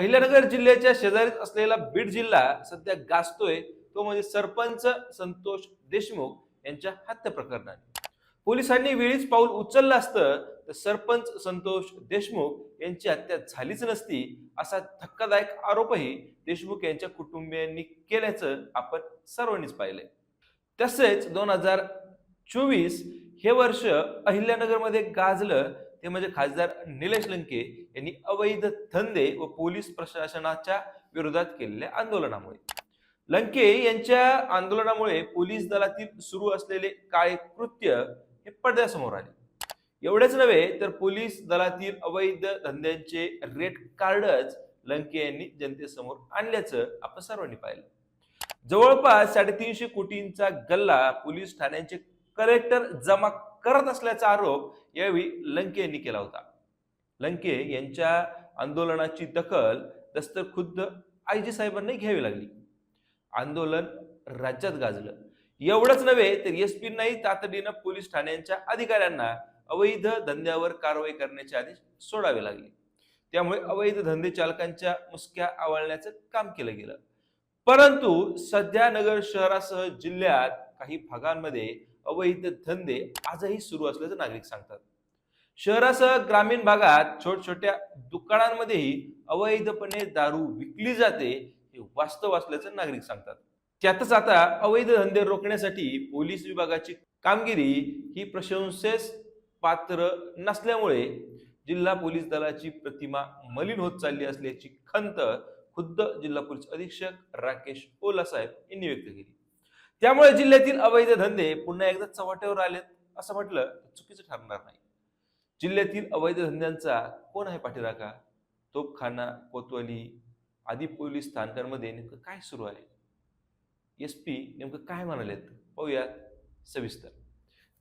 अहिल्यानगर जिल्ह्याच्या शेजारीच असलेला बीड जिल्हा सध्या गाजतोय. तो म्हणजे सरपंच संतोष देशमुख यांच्या हत्या प्रकरणाने. पोलिसांनी वेळीच पाऊल उचललं असतं तर सरपंच संतोष देशमुख यांची हत्या झालीच नसती असा धक्कादायक आरोपही देशमुख यांच्या कुटुंबियांनी केल्याचं आपण सर्वांनीच पाहिलंय. तसेच दोन हजार चोवीस हे वर्ष अहिल्यानगरमध्ये गाजलं ते म्हणजे खासदार निलेश लंके यांनी अवैध धंदे व पोलीस प्रशासनाच्या विरोधात केलेल्या आंदोलनामुळे. लंके यांच्या आंदोलनामुळे पोलीस दलातील सुरू असलेले काळे कृत्य हे पडद्यासमोर आले. एवढेच नव्हे तर पोलीस दलातील अवैध धंद्यांचे रेड कार्डच लंके यांनी जनतेसमोर आणल्याचं आपण सर्वांनी पाहिलं. जवळपास साडेतीनशे कोटींचा गल्ला पोलीस ठाण्यांचे कलेक्टर जमा करत असल्याचा आरोप यावेळी लंके यांनी केला होता. लंके यांच्या आंदोलनाची दखल दस्तर खुद्द आयजी साहेबांनी घ्यावी लागली. आंदोलन राज्यात गाजलं. एवढंच नव्हे तर एस पींनाही तातडीनं पोलीस ठाण्यांच्या अधिकाऱ्यांना अवैध धंद्यावर कारवाई करण्याचे आदेश सोडावे लागले. त्यामुळे अवैध धंदे चालकांच्या मुसक्या आवळण्याचं काम केलं गेलं. परंतु सध्या नगर शहरासह जिल्ह्यात काही भागांमध्ये अवैध धंदे आजही सुरू असल्याचं नागरिक सांगतात. शहरासह ग्रामीण भागात छोट छोट्या दुकानांमध्येही अवैधपणे दारू विकली जाते हे वास्तव असल्याचं नागरिक सांगतात. त्यातच आता अवैध धंदे रोखण्यासाठी पोलीस विभागाची कामगिरी ही प्रशंसेस पात्र नसल्यामुळे जिल्हा पोलीस दलाची प्रतिमा मलिन होत चालली असल्याची खंत खुद्द जिल्हा पोलीस अधीक्षक राकेश ओला साहेब यांनी व्यक्त केली. त्यामुळे जिल्ह्यातील अवैध धंदे पुन्हा एकदा चव्हाट्यावर आलेत असं म्हटलं चुकीचं ठरणार नाही. जिल्ह्यातील अवैध धंद्यांचा कोण आहे पाठीराखा तोपखाना कोतवाली आदी पोलीस स्थानकांमध्ये नेमकं काय सुरू आहे? एस पी नेमकं काय म्हणालेत? पाहूयात सविस्तर.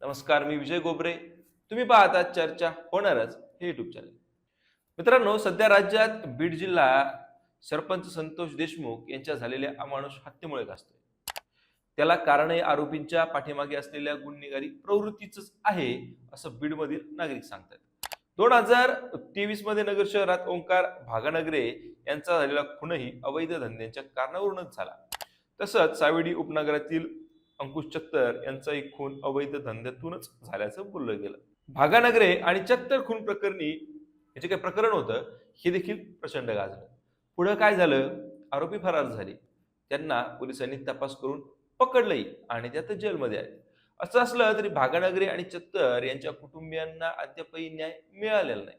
नमस्कार मी विजय गोबरे. तुम्ही पाहता चर्चा होणारच हे युट्यूब चॅनल मित्रांनो सध्या राज्यात बीड जिल्हा सरपंच संतोष देशमुख यांच्या झालेल्या अमानुष हत्येमुळे गाजतोय त्याला कारणही आरोपींच्या पाठीमागे असलेल्या गुन्हेगारी प्रवृत्तीच आहे असं बीडमधील नागरिक सांगतात दोन हजार तेवीसमध्ये नगर शहरात ओंकार भागानगरे यांचा झालेला खूनही अवैध धंद्यांच्या कारणावरूनच झाला. तसंच सावेडी उपनगरातील अंकुश चत्तर यांचाही खून अवैध धंद्यातूनच झाल्याचं बोललं गेलं. भागानगरे आणि चत्तर खून प्रकरणी हे जे काही प्रकरण होतं हे देखील प्रचंड गाजलं. पुढं काय झालं? आरोपी फरार झाले. त्यांना पोलिसांनी तपास करून पकडलंही आणि ते आता जेलमध्ये आहे असं असलं तरी भागानगरे आणि चत्तर यांच्या कुटुंबियांना अद्यापही न्याय मिळालेला नाही.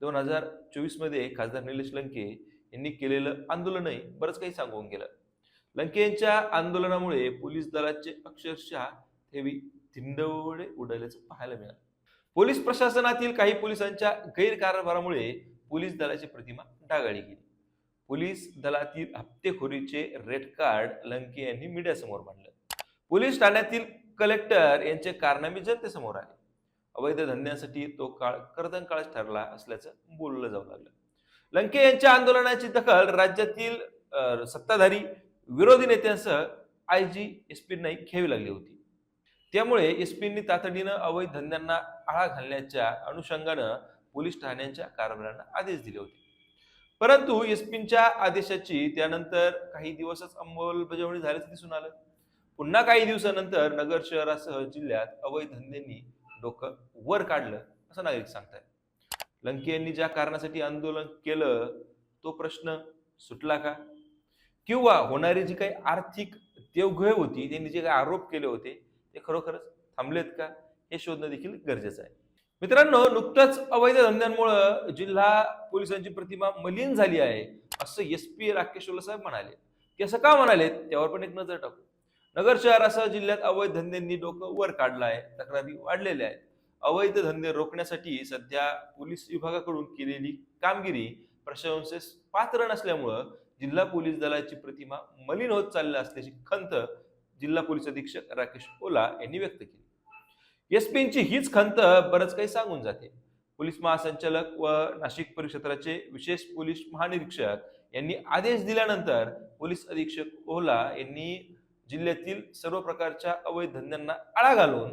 दोन हजार चोवीसमध्ये खासदार निलेश लंके यांनी केलेलं आंदोलनही बरंच काही सांगून गेलं. लंके यांच्या आंदोलनामुळे पोलीस दलाचे अक्षरशः हेवी धिंडवडे उडाल्याचं पाहायला मिळालं. पोलीस प्रशासनातील काही पोलिसांच्या गैरकारभारामुळे पोलीस दलाची प्रतिमा डागाळी गेली. पोलीस दलातील हप्तेखोरीचे रेड कार्ड लंके यांनी मीडियासमोर मांडलं. पोलीस ठाण्यातील कलेक्टर यांचे कारनामे जनतेसमोर आले. अवैध धंद्यासाठी तो काळ कर्दन काळच ठरला असल्याचं बोललं जाऊ लागलं. लंके यांच्या आंदोलनाची दखल राज्यातील सत्ताधारी विरोधी नेत्यांसह आय जी एस पींनाही घ्यावी लागली होती. त्यामुळे एस पींनी तातडीनं अवैध धंद्यांना आळा घालण्याच्या अनुषंगानं पोलीस ठाण्यांच्या कारभारांना आदेश दिले होते. परंतु एसपींच्या आदेशाची त्यानंतर काही दिवसच अंमलबजावणी झाल्याचं दिसून आलं. पुन्हा काही दिवसानंतर नगर शहरासह जिल्ह्यात अवैध धंद्यांनी डोकं वर काढलं असं नागरिक सांगतात लंके यांनी ज्या कारणासाठी आंदोलन केलं तो प्रश्न सुटला का? किंवा होणारी जी काही आर्थिक देवघेव होती त्यांनी जे काही आरोप केले होते ते खरोखरच थांबलेत का? हे शोधणं देखील गरजेचं आहे. मित्रांनो नुकतंच अवैध धंद्यांमुळं जिल्हा पोलिसांची प्रतिमा मलिन झाली आहे असं एस पी राकेश साहेब म्हणाले. ते असं का म्हणाले? त्यावर पण एक नजर टाकू. नगर शहरासह जिल्ह्यात अवैध धंद्यांनी डोकं वर काढलं आहे तक्रारी वाढलेल्या आहेत. अवैध धंदे रोखण्यासाठी सध्या पोलीस विभागाकडून केलेली कामगिरी प्रशंसेस पात्र नसल्यामुळं जिल्हा पोलीस दलाची प्रतिमा मलिन होत चालली असल्याची खंत जिल्हा पोलीस अधीक्षक राकेश ओला यांनी व्यक्त केली. एसपींची हीच खंत बरंच काही सांगून जाते. पोलीस महासंचालक व नाशिक परिक्षेत्राचे विशेष पोलीस महानिरीक्षक यांनी आदेश दिल्यानंतर पोलीस अधीक्षक ओला यांनी जिल्ह्यातील सर्व प्रकारच्या अवैध धंद्यांना आळा घालून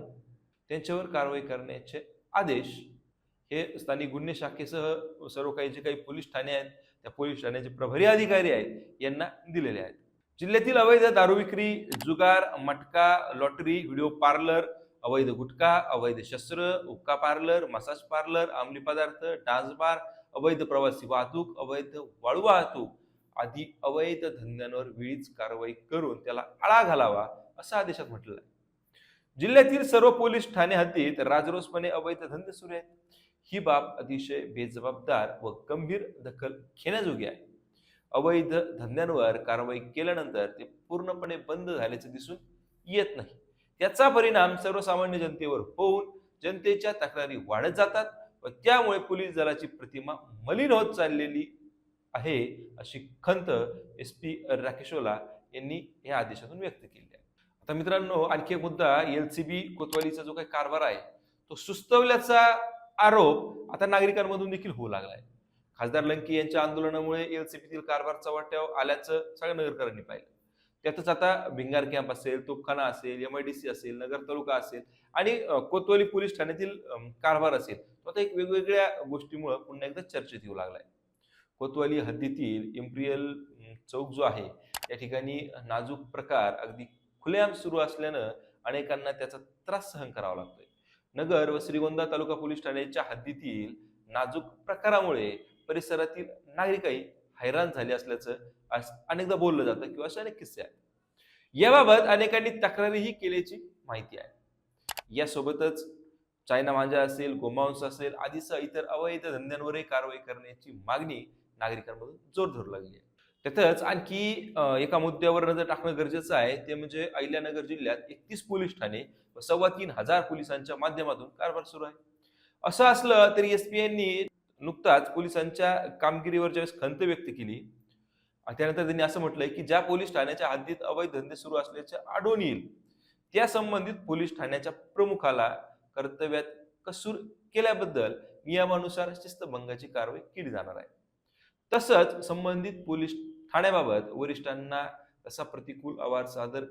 त्यांच्यावर कारवाई करण्याचे आदेश हे स्थानिक गुन्हे शाखेसह सर्व काही जे काही पोलीस ठाणे आहेत त्या पोलीस ठाण्याचे प्रभारी अधिकारी आहेत यांना दिलेले आहेत. जिल्ह्यातील अवैध दारू विक्री जुगार मटका लॉटरी व्हिडिओ पार्लर अवैध गुटखा अवैध शस्त्र हुक्का पार्लर मसाज पार्लर अंमली पदार्थ डान्स बार अवैध प्रवासी वाहतूक अवैध वाळू वाहतूक आदी अवैध धंद्यांवर वेळीच कारवाई करून त्याला आळा घालावा असं आदेशात म्हटलं आहे. जिल्ह्यातील सर्व पोलीस ठाणे हद्दीत राजरोसपणे अवैध धंदे सुरू आहेत. ही बाब अतिशय बेजबाबदार व गंभीर दखल घेण्याजोगी आहे. अवैध धंद्यांवर कारवाई केल्यानंतर ते पूर्णपणे बंद झाल्याचे दिसून येत नाही. त्याचा परिणाम सर्वसामान्य जनतेवर होऊन जनतेच्या तक्रारी वाढत जातात व त्यामुळे पोलीस दलाची प्रतिमा मलिन होत चाललेली आहे अशी खंत एस पी राकेशोला यांनी या आदेशातून व्यक्त केली आहे. आता मित्रांनो आणखी एक मुद्दा एल सी बी कोतवालीचा जो काही कारभार आहे तो सुस्तवल्याचा आरोप आता नागरिकांमधून देखील होऊ लागला आहे खासदार लंकी यांच्या आंदोलनामुळे एल सी बीतील कारभार वाट्यावर आल्याचं सगळ्या नगरकरांनी पाहिलं. त्यातच आता भिंगार कॅम्प असेल तोपखाना असेल एम आय डी सी असेल नगर तालुका असेल आणि कोतवाली पोलीस ठाण्यातील कारभार असेल. तो आता एक वेगवेगळ्या गोष्टीमुळं पुन्हा एकदा चर्चेत येऊ लागलाय. कोतवाली हद्दीतील इम्प्रियल चौक जो आहे त्या ठिकाणी नाजूक प्रकार अगदी खुलेआम सुरू असल्यानं अनेकांना त्याचा त्रास सहन करावा लागतोय. नगर व श्रीगोंदा तालुका पोलीस ठाण्याच्या हद्दीतील नाजूक प्रकारामुळे परिसरातील नागरिकही हैराण झाले असल्याचं अनेकदा बोललं जातं किंवा असे अनेक किस्से आहेत. याबाबत अनेकांनी तक्रारीही केल्याची माहिती आहे. यासोबतच चायना मांजा असेल गोमांस असेल आदीसह इतर अवैध धंद्यांवरही कारवाई करण्याची मागणी नागरिकांमधून जोर धरू लागली आहे. त्यातच आणखी एका मुद्द्यावर नजर टाकणं गरजेचं आहे. ते म्हणजे अहिल्यानगर जिल्ह्यात एकतीस पोलीस ठाणे व सव्वा तीन हजार पोलिसांच्या माध्यमातून कारभार सुरू आहे. असं असलं तरी एस पी यांनी नुकताच पोलिसांच्या कामगिरीवर ज्यावेळेस खंत व्यक्त केली त्यानंतर त्यांनी असं म्हटलंय की ज्या पोलीस ठाण्याच्या हद्दीत अवैध धंदे सुरू असल्याचे आढळून येईल त्या संबंधित पोलीस ठाण्याच्या प्रमुखाला कर्तव्यात कसूर केल्याबद्दल नियमानुसार शिस्तभंगाची कारवाई केली जाणार आहे. तसंच संबंधित पोलीस ठाण्याबाबत वरिष्ठांना तसा प्रतिकूल अहवाल सादर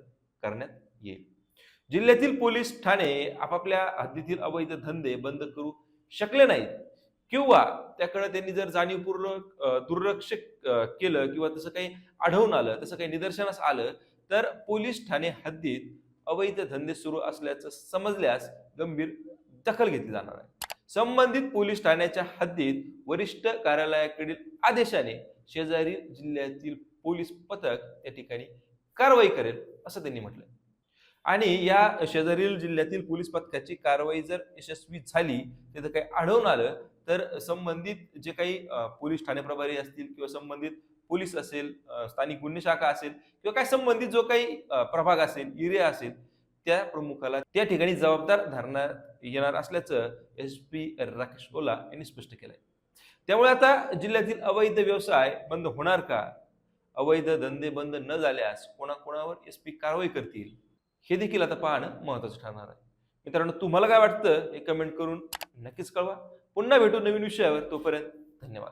करण्यात येईल. जिल्ह्यातील पोलीस ठाणे आपापल्या हद्दीतील अवैध धंदे बंद करू शकले नाहीत. किंवा त्याकडे त्यांनी जर जाणीवपूर्वक दुर्लक्ष केलं किंवा तसं काही आढळून आलं तसं काही निदर्शनास आलं तर पोलीस ठाणे हद्दीत अवैध धंदे सुरू असल्याचं समजल्यास गंभीर दखल घेतली जाणार आहे. संबंधित पोलीस ठाण्याच्या हद्दीत वरिष्ठ कार्यालयाकडील आदेशाने शेजारी जिल्ह्यातील पोलीस पथक त्या ठिकाणी कारवाई करेल असं त्यांनी म्हटलं आणि या शेजारील जिल्ह्यातील पोलीस पथकाची कारवाई जर यशस्वी झाली तिथं काही आढळून आलं तर संबंधित जे काही पोलीस ठाणे प्रभारी असतील किंवा संबंधित पोलीस असेल स्थानिक गुन्हे शाखा असेल किंवा काही संबंधित जो काही प्रभाग असेल एरिया असेल त्या प्रमुखाला त्या ठिकाणी जबाबदार धरण्यात येणार असल्याचं एस पी राकेश ओला यांनी स्पष्ट केलंय. त्यामुळे आता जिल्ह्यातील अवैध व्यवसाय बंद होणार का? अवैध धंदे बंद न झाल्यास कोणाकोणावर एस पी कारवाई करतील? हे देखील आता पाहणं महत्त्वाचं ठरणार आहे. मित्रांनो तुम्हाला काय वाटतं हे कमेंट करून नक्कीच कळवा. पुन्हा भेटू नवीन विषयावर. तोपर्यंत धन्यवाद.